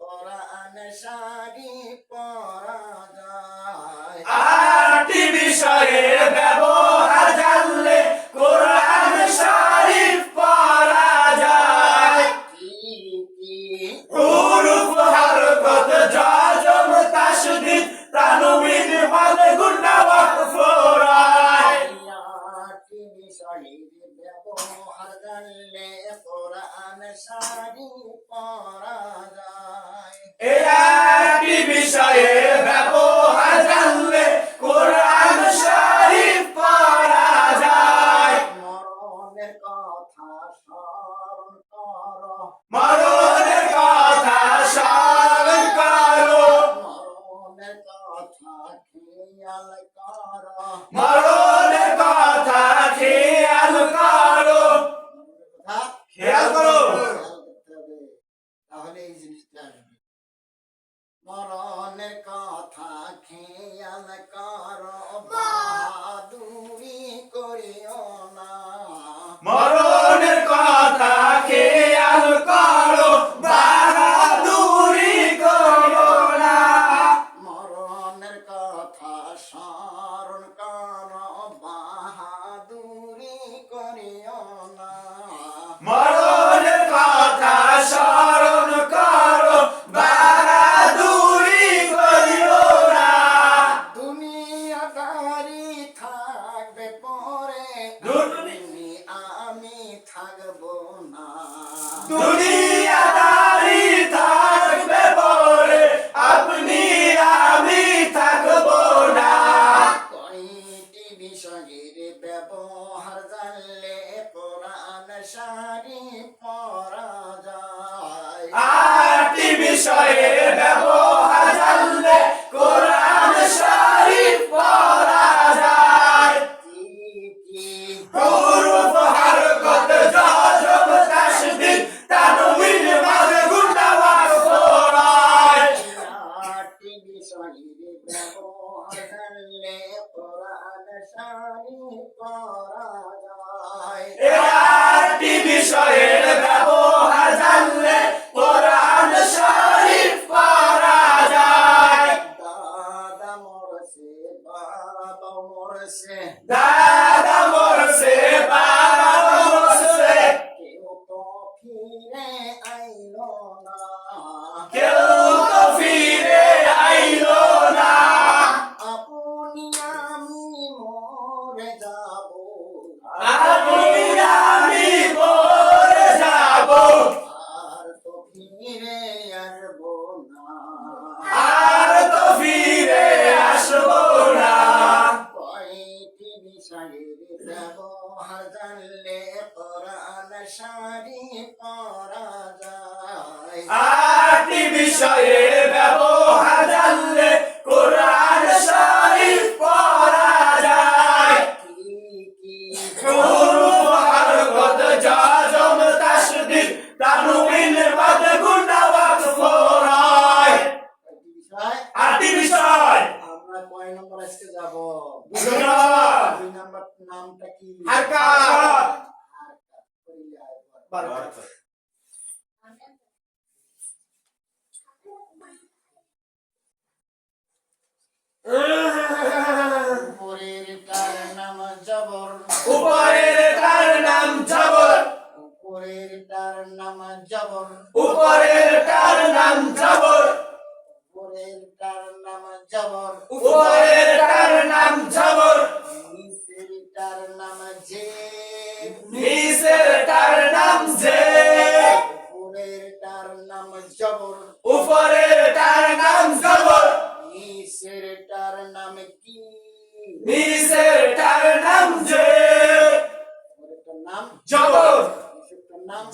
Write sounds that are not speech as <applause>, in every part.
কোরআন শাড়ি পরা যায়। আটটি বিষয়ের ব্যবহার জানলে কোরআন শরীফ পড়া যায়। কি কি হুরুফ হরকত জাজম তাসদীদ বিষয়ের ব্যবহার জানলে কোরআন শরীফ পড়া যায়। মরণের কথা স্মরণ করো। মরণের কথা স্মরণ করো। মরণের কথা খেয়াল করো। মরণের কথা খেয়াল করো। খেয়াল করো তার নাম জে নিচের তার নাম জে উপরের তার নাম জবর। উপরের তার নাম জবর। নিচের তার নাম কি? নিচের তার নাম উপরেরটার নাম জবর। নাম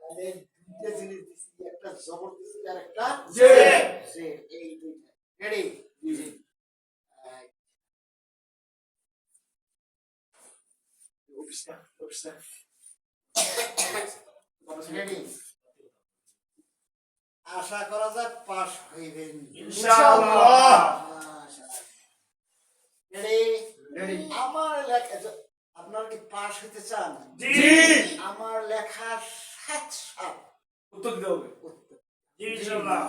তাহলে দুইটা জিনিস দিছি একটা জবর দিছি আর একটা জে এই দুইটা। রেডি জি রেডি আশা করা যায় পাস হইবেন। ইনশাআল্লাহ। আমার লেখা আপনারা কি পাস হইতে চান? জি। আমার লেখা সাত সাত। উত্তর দিতে হবে। ইনশাআল্লাহ।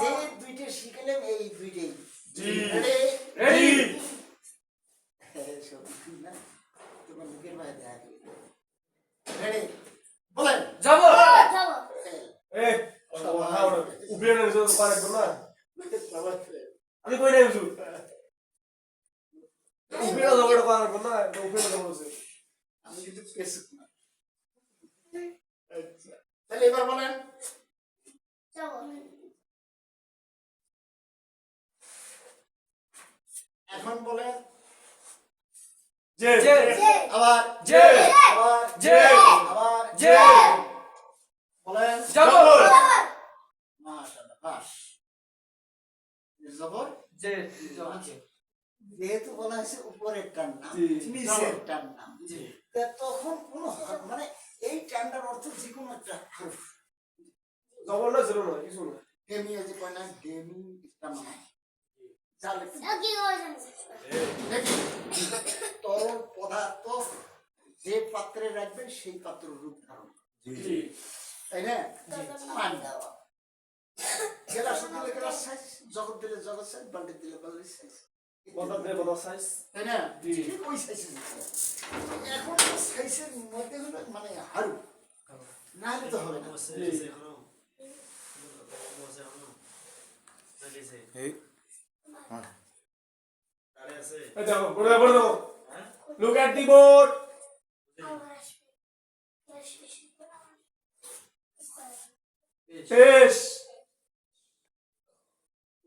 যে দুইটা শিখালাম এই দুইটাই। জি। রেডি রেডি <laughs> তোমার মুখের বাইরে দেখা রেডি? বলেন। জবর যাব। এ হ্যাঁ উপরে না নিচে পারে না? আমি কই নাই বুঝু উপরে না পারে না? উপরে না আমি কিন্তু পেছুক না। আচ্ছা। তাহলে এবার বলেন। যাব। এখন বলেন। যে যে যে আবার যে আবার যে আবার যে বলেন। জবর মাশাআল্লাহ বাস। জবর যে যেহেতু বলা হয়েছে উপরের টান নাম। নিচের টান নাম। তখন কোন মানে এই টানটার অর্থ যে কোনো একটা জবর না ছিল না কিছু না। গেমি আছে কয় না মানে চালে কি করেছেন দেখি তরল পদার্থ যে পাত্রে রাখবেন সেই পাত্র রূপ ধারণ জি তাই না পানি দেওয়া গেলাস দিলে গেলাস সাইজ জগৎ দিলে জগৎ সাইজ বাল্টি দিলে বাল্টি সাইজ এখন সাইজের মধ্যে হলো মানে হারু না হলে তো হবে না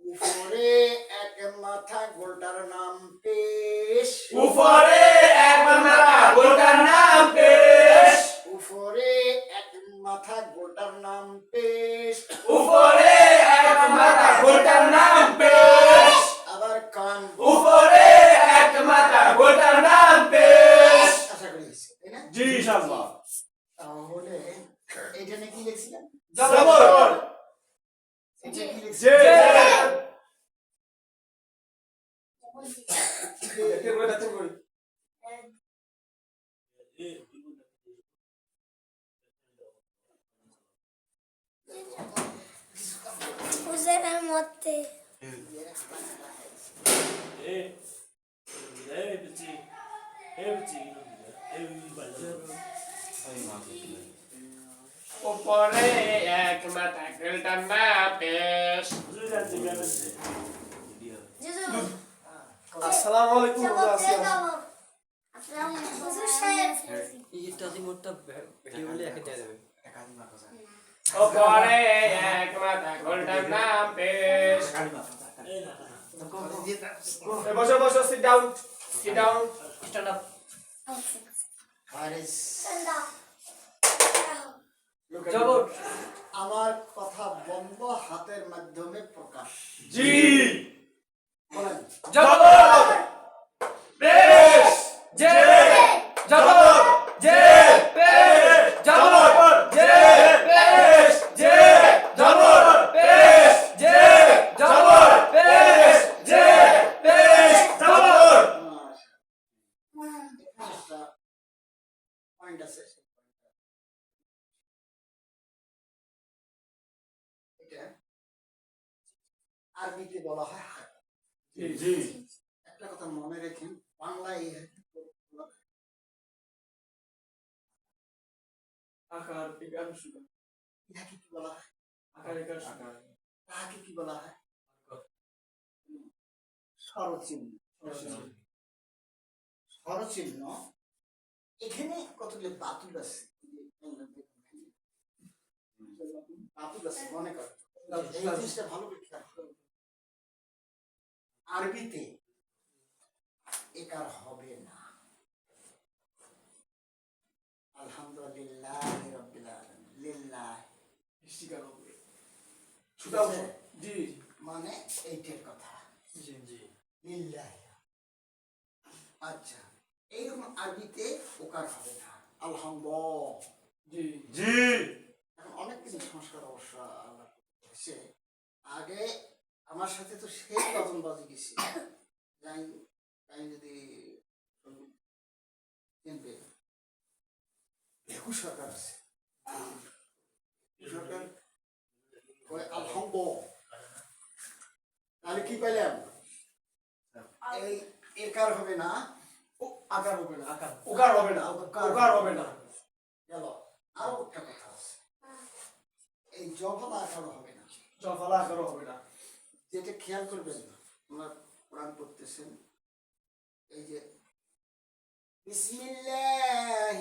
উপরে এক মাথা গোলটার নাম পেশ উপরে এক মাথা গোলটার নাম পেশ উপরে এক মাথা গোলটার নাম পেশ উপরে এক মাথা গোলটার নাম পেশ উপরে এক মাথা নাম পেশ আশা করি তাই না? জি ইনশাআল্লাহ। তাহলে এটা নাকি লিখছিলাম জবর এটা কি লিখছিলাম উপরে এক মাথা নাম পেশ জিজু আসসালামু আলাইকুম আসসালামু আলাইকুম হুজুর সাহেব ইটা দি মোরটা ভিডিও বলে একে দিয়ে দেবে উপরে এক মাথা গোলটার নাম পেশ বসো বসো sit down sit down stand up Haris ঠান্ডা আমার কথা বন্ধ হাতের মাধ্যমে প্রকাশ। জি। বলেন পেশ যে জবর যে পেশ জবর যে পেশ যে জবর পেশ যে জবর পেশ যে পেশ জবর একটা পয়েন্ট আছে এটা আরবিতে বলা হয় হাত জি একটা কথা মনে রেখেন বাংলায় আকার ইহাকে কি বলা হয়? আকার একার তাহাকে কি বলা হয়? স্বরচিহ্ন। স্বরচিহ্ন। এখানে কতগুলো বাতুল আছে? বাতুল আছে মনে কর। এই জিনিসটা ভালো করো। আরবিতে একার হবে না। আলহামদুলিল্লাহ লিল্লাহ। জি মানে এইটার কথা। জি জি। লিল্লাহ। আচ্ছা এইরকম আরবিতে ওকার হবে না। আলহামদুলিল্লাহ জি। জি। অনেক কিছু সংস্কার অবশ্য আল্লাহ আগে আমার সাথে তো সেই রকম বাজি গেছে যাই তাই যদি কিনবে। ভেকু সরকার আছে। তাহলে কি পাইলাম? এই একার হবে না ও আকার হবে না। আকার হবে না ওকার হবে না। গেল। আরও একটা কথা আছে। এই জফলা আকারও হবে না। জফলা আকারও হবে না। যেটা খেয়াল করবেন আমরা কোরআন পড়তেছেন এই যে বিসমিল্লাহ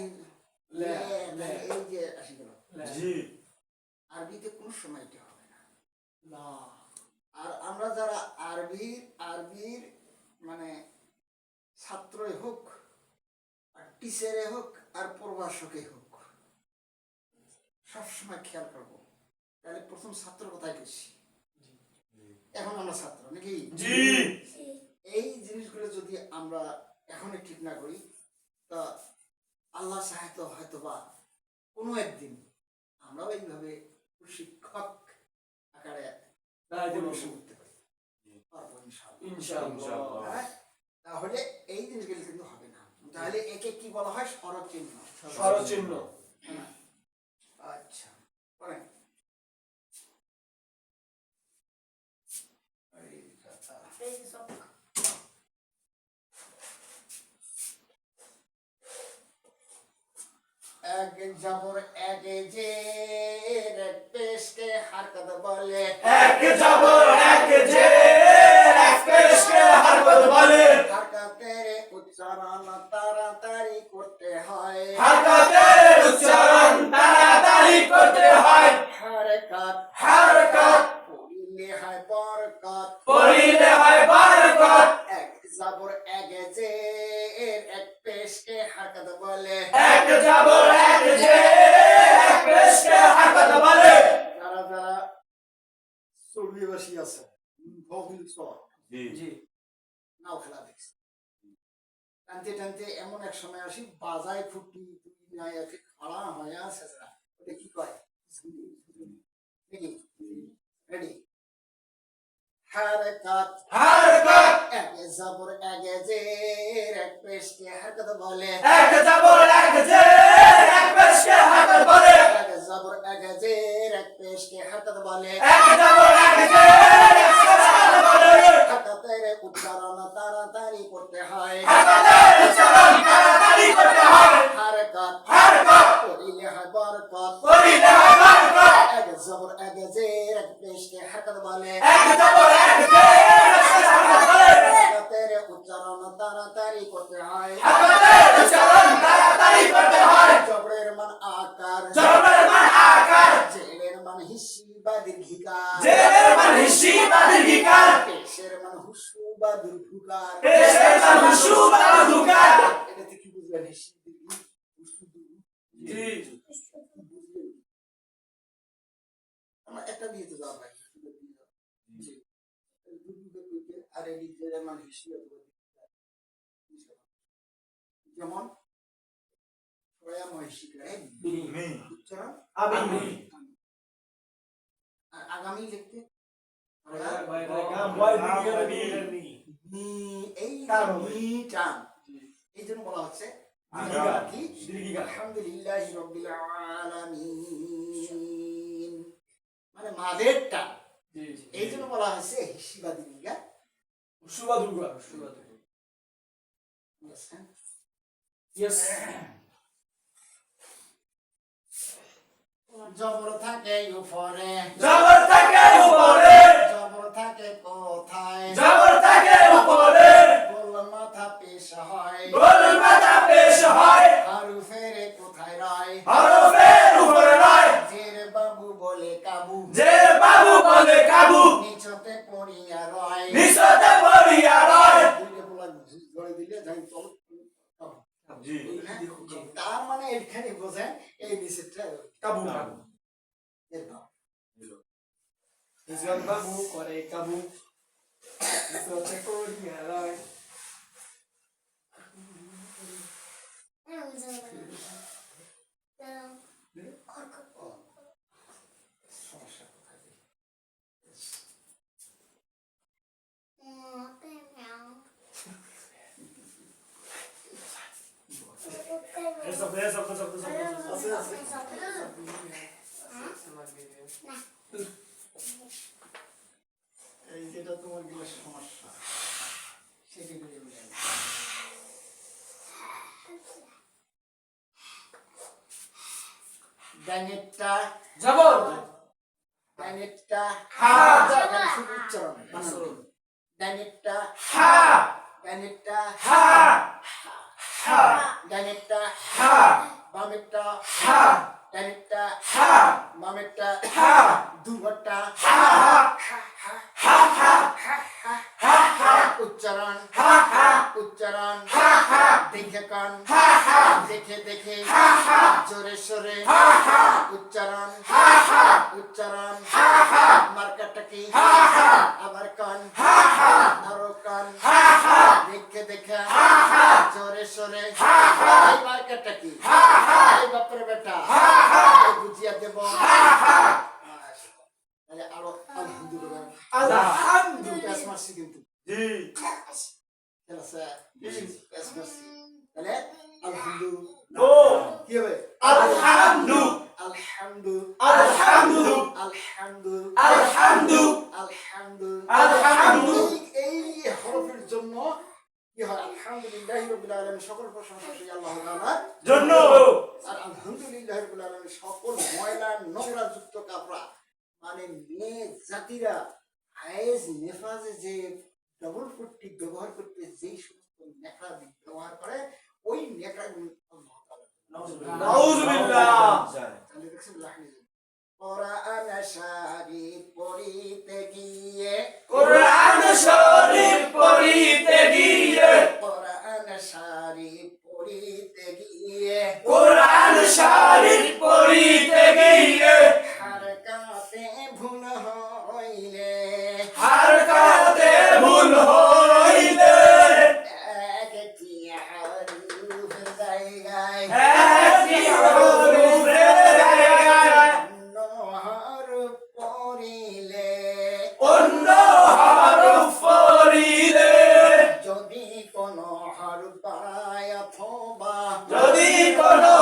লা- লা- এই যে আসি গেল। আরবিতে কোনো সময় এটা হবে না। না আর আমরা যারা আরবির আরবির মানে ছাত্রই হোক আর টিচারে হোক আর প্রভাষকে হোক সবসময় খেয়াল করব। তাহলে প্রথম ছাত্র কোথায় গেছি? এখন আমরা ছাত্র নাকি? জি। এই জিনিসগুলো যদি আমরা এখনই ঠিক না করি তা আল্লাহ সাহায্য হয়তো বা কোনো একদিন আমরাও এইভাবে শিক্ষক আকারে করতে পারি। হ্যাঁ? তাহলে এই জিনিসগুলো কিন্তু হবে না। তাহলে একে কি বলা হয়? স্বরচিহ্ন। স্বরচিহ্ন। আচ্ছা পড়েন। এই কথা। এক জবর এক যে এক পেশকে হারকত বলে। এক জবর এক যে এক পেশকে ফুটি তুই নাই একে খাড়া হয় আছে ওটা কি কয়? নাকি রেডি হারকাত। হারকাত! এক জবর এক জের এক পেশকে হারকাত বলে। এক জবর আমার একটা যাওয়া আর এই মান যেমন আগামী লিখতে? এই জন্য বলা হচ্ছে। আলহামদুলিল্লাহ রব্বিল আলামিন। মানে মাদের টান এই জন্য বলা হয়েছে শিবা দুর্গা শুভা দুর্গা শুভা দুর্গা জবর থাকে উপরে। জবর থাকে উপরে জবর থাকে কোথায় জবর থাকে উপরে গোল মাথা পেশ হয় গোল মাথা পেশ হয় হারু ফেরে কোথায় রয় হরফের উপরে নয় জের বাবু বলে কাবু যে বাবু বলে কাবু নিচতে পড়িয়া রয় নিশতে পড়িয়া রয় দুইটা বলা ধরে দিলে যাই চল জি তার মানে এখানে বোঝেন এই নিচেরটা কাবু এর ভাব ইসলাম বাবু করে কাবু ইসলামে করিয়া রয় সমস্যা কোথায় এসব এসব এসব এসব আছে আছে এই যেটা তোমার ওইগুলো সমস্যা সেটি বলে ডাইনেটটা জবর ডাইনেটটা হা। উচ্চারণ। ডাইনেটটা হা ডাইনেটটা হা হা ডাইনেটটা হা বামেরটা হা ডাইনেটটা হা বামেরটা হা দুঘরটা হা হা হা উচ্চারণ হা হা উচ্চারণ হা হা দেখে কান হা হা দেখে দেখে হা হা জোরে সরে হা হা উচ্চারণ হা হা উচ্চারণ হা হা মার্কাটা কি হা হা আবার কান হা হা আরও কান হা হা দেখে জোরে সোরে। এই মার্কাটা কি? এই বাপরে বেটা। বুঝিয়া দেব। আরও আলহামদুলিল্লাহ। আলহামদুলিল্লাহ। কিন্তু জি খেলা স্যার প্যাস মারছি তাহলে আলহামদুলিল্লাহ ও কি হবে আলহামদু আলহামদু আলহামদু আলহামদু আলহামদু আলহামদু আলহামদু এই এই হরফের জন্য কি হয় আলহামদুলিল্লাহ রাব্বিল আলামিন সকল প্রশংসা সেই আল্লাহ তাআলার জন্য আর আলহামদুলিল্লাহ রাব্বিল আলামিন সকল ময়লা নোংরা যুক্ত কাপড়া মানে মেয়ে জাতিরা নেফাজে যে ডবল ফুটটি ব্যবহার করতে যেই সমস্ত নেকড়া ব্যবহার করে ওই নেকড়া কোরআন শরীফ পড়িতে গিয়ে কোরআন শরীফ পড়িতে গিয়ে কোরআন শরীফ পড়িতে গিয়ে কোরআন শরীফ পড়িতে গিয়ে যদি কোনো হরফ বাড়ায় অথবা যদি কোনো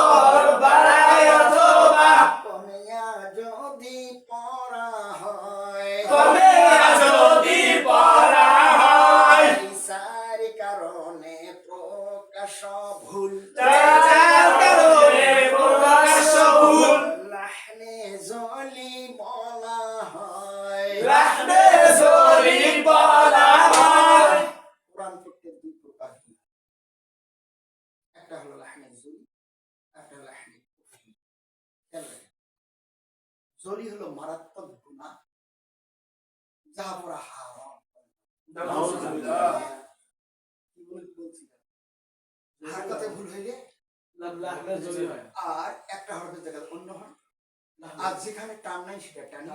আর যেখানে টান নাই সেটা টানি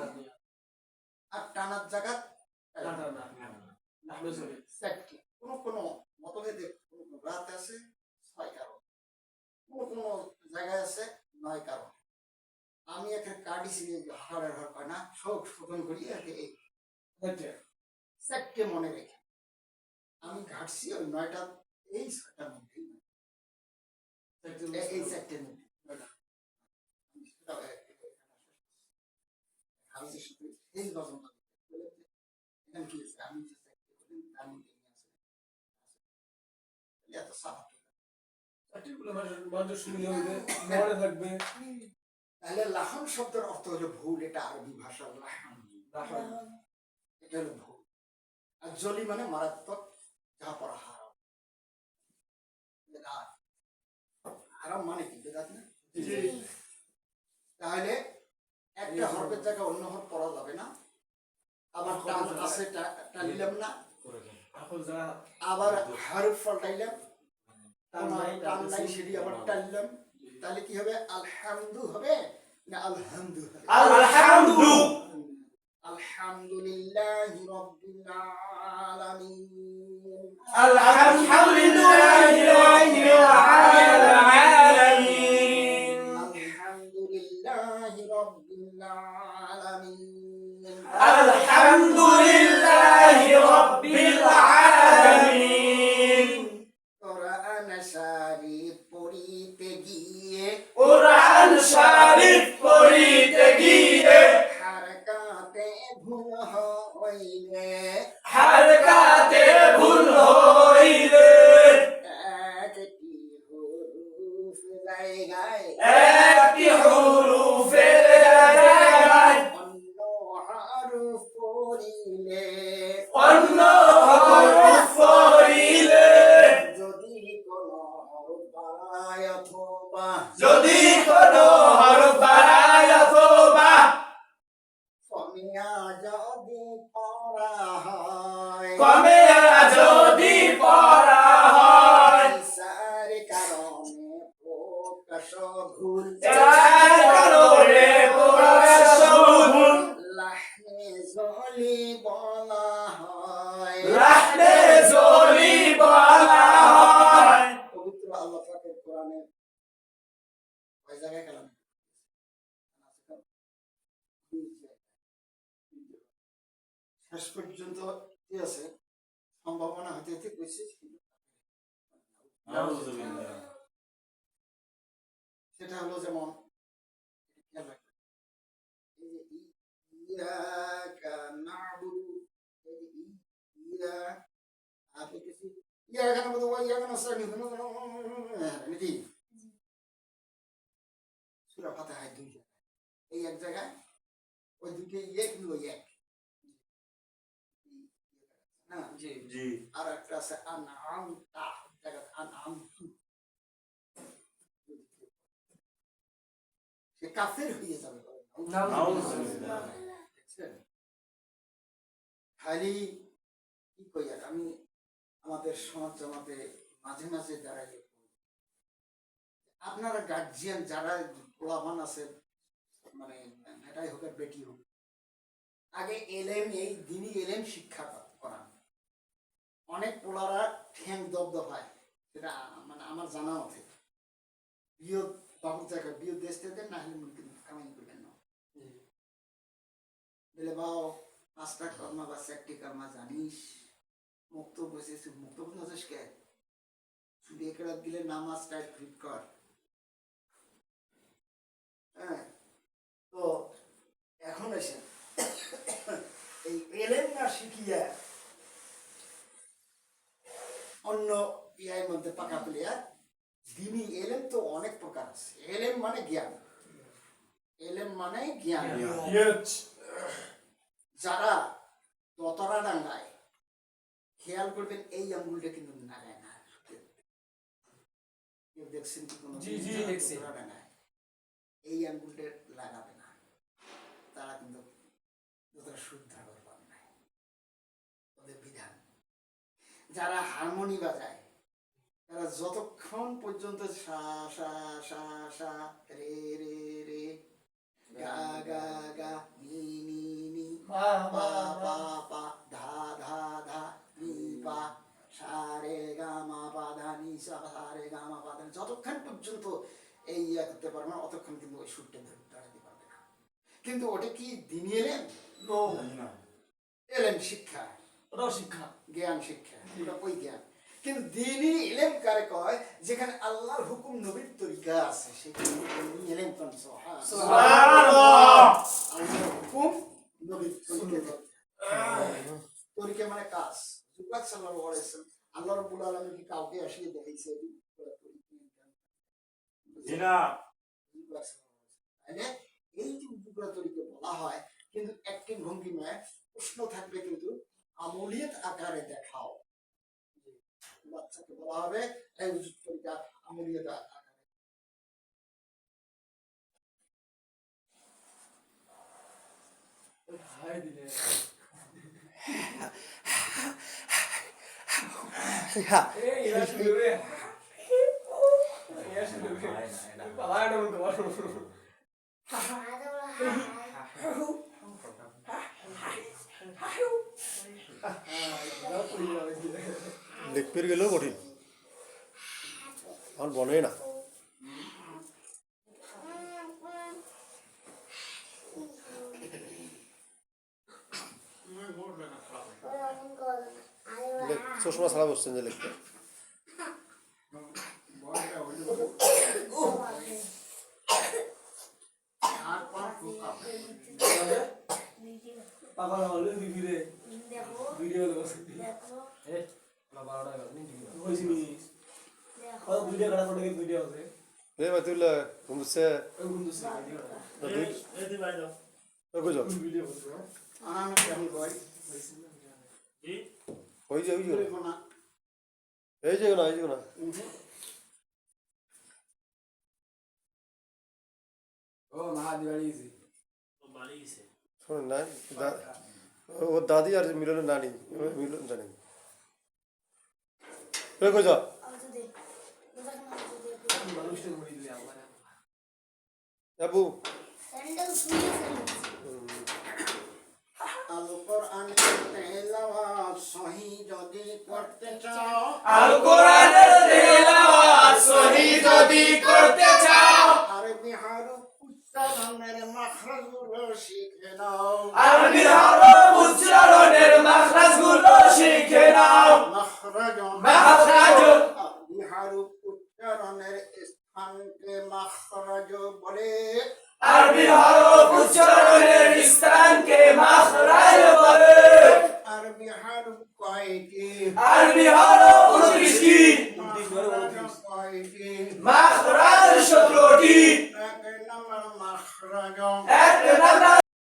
আর টানার জায়গা কোন কোন মতভেদে রাত আছে ছয় কারণ। কোন কোন জায়গায় আছে নয় কারণ। আমি এখানে কাটি ছিলি হাড়ের হাড় পায় না শোক শোধন করি একে এই। আচ্ছা। চারটে মনে রেখে। আমি ঘাটছি ওই নয়টা এই ছয়টার মধ্যেই। এই চারটের মধ্যে সাথে এই এখানে কি আছে আমি যে তার মধ্যে। এত মনে থাকবে। তাহলে লাহন শব্দের অর্থ হলো ভুল এটা আরবি ভাষা লাহন। লাহন। এটা হলো ভুল। আর জলি মানে মারাত্মক যা পড়া হারাম। বেদাত হারাম মানে কি? বেদাত না? তাহলে একটা হরফের জায়গায় অন্য হরফ পড়া যাবে না। আবার টান আছে টানিলাম না। আবার হরফ পাল্টাইলাম টান টান নাই, সেটি আবার টানলাম। তাহলে কি হবে? আলহামদু হবে না আলহামদু আলহামদু। আলহামদুলিল্লাহ রব্বিল আলামিন। আলহামদুলিল্লাহি রাব্বিল আলামিন। আলামিন। কোরআন শরীফ পড়িতে গিয়ে কোরআন শরীফ পড়িতে গিয়ে হারকাতে ভুল হইলে নাস্তাইন, হ্যাঁ, নাকি? সূরা ফাতিহায় দুই জায়গায়। এই এক জায়গায় ওই দুইটা ইয়ে কিন্তু এক না জি জি আর একটা আছে আনআমতা জায়গাতে আনআমতু সে কাফের হয়ে যাবে খালি কি কই আমি আমাদের সমাজ জমাতে মাঝে মাঝে দাঁড়াই আপনারা গার্জিয়ান যারা পোলাপান আছে মানে এটাই হোক আর বেটি হোক আগে এলেম এই দিনই এলেম শিক্ষা করান। অনেক পোলারা ঠ্যাং দবদবায় সেটা মানে আমার জানা মতে। বিয় বাবুর জায়গায় বিয় দেশ থেকে না হলে মুমকিন কামাই করবেন না। বলে বাও পাঁচটা কর্মা বা চারটি কর্মা জানিস মুক্ত বসেছিস মুক্ত বসেছিস কে শুধু একটা দিলে নামাজ টাইট ফিট কর। হ্যাঁ তো এখন এসে এই এলেন না শিখিয়া অন্য ইয়ার মধ্যে পাকা প্লেয়া দিনী এলেম তো অনেক প্রকার আছে। এলেম মানে জ্ঞান। এলেম মানে জ্ঞান। যারা দতরা ডাঙ্গায় খেয়াল করবেন এই আঙ্গুলটা কিন্তু নাগায় না। কেউ দেখছেন কি কোনো। এই আঙ্গুলটা লাগাবে না। তারা কিন্তু যতটা শুদ্ধ করবার ওদের বিধান। যারা হারমোনি বাজায় তারা যতক্ষণ পর্যন্ত সা সা সা সা রে রে রে গা গা গা নি নি নি যতক্ষণ পর্যন্ত এই ইয়া করতে পারবে না অতক্ষণ কিন্তু ওই সুরটা দাঁড়াতে পারবে না। কিন্তু ওটা কি দিনই এলেন? এলেন শিক্ষা? ওটাও শিক্ষা। জ্ঞান শিক্ষা ওটা ওই জ্ঞান। কিন্তু দিনই ইলেম কারে কয়? যেখানে আল্লাহর হুকুম নবীর তরিকা আছে সেখানে ইলেম কোন আল্লাহর হুকুম নবীর তরিকা। তরিকা মানে কাজ। জুবাক সাল্লাল্লাহু আলাইহি ওয়াসাল্লাম আল্লাহ রাব্বুল আলামিন কি কাউকে আসিয়ে দেখাইছে এই যে উপকূল তরিকা বলা হয় কিন্তু একটি ভঙ্গিমায় প্রশ্ন থাকবে কিন্তু আমলিয়ত আকারে দেখাও। বাচ্চাকে বলা হবে এই উচিত তরিকা আমলিয়ত আকারে। দিলে। এই শুরু রে শুরু রে পালা এটা মন কর দেখতে গেলেও কঠিন। আমার বনে না। চশমা ছাড়া বসছেন যে লিখতে। পাগল হলে দিবি রে দেখো। ভিডিও রে ঘুমছে ওই বন্ধু ভিডিও বুঝো ভিডিও করছে আনানো কেমন বয় ওই যে ওই যে বলিব না এই যে না এই যে না ও মা দিবাড়ি গেছি শোনেন না দা- ওর দাদি আর মিলনের নানি মিলন জানেন ওই কই যা আউযু দে বুঝাকে না আউযু দে মানুষটা করে দিলে আমার আবু স্যান্ডেল শুয়ে স্যান্ডেল আল কোরআনের তেলাওয়াত সহি যদি করতে চাও আল কোরআনের তেলাওয়াত সহি যদি করতে চাও। আরবি হারুফ উচ্চারণের মাখরাজগুলো শিখে নাও। আরবি হরফ উচ্চারণের মাখরাজগুলো শিখে নাও। মাখরাজ মাখরাজ। আরবি হারুফ উচ্চারণের স্থানকে মাখরাজ বলে। আরবি হরফ উচ্চারণের স্থানকে মাখরাজ বলে। পাইতে আরবি হলো 29 পাইতে মাখরাজ 17 এক নাম্বার মাখরাজ। এক নাম্বার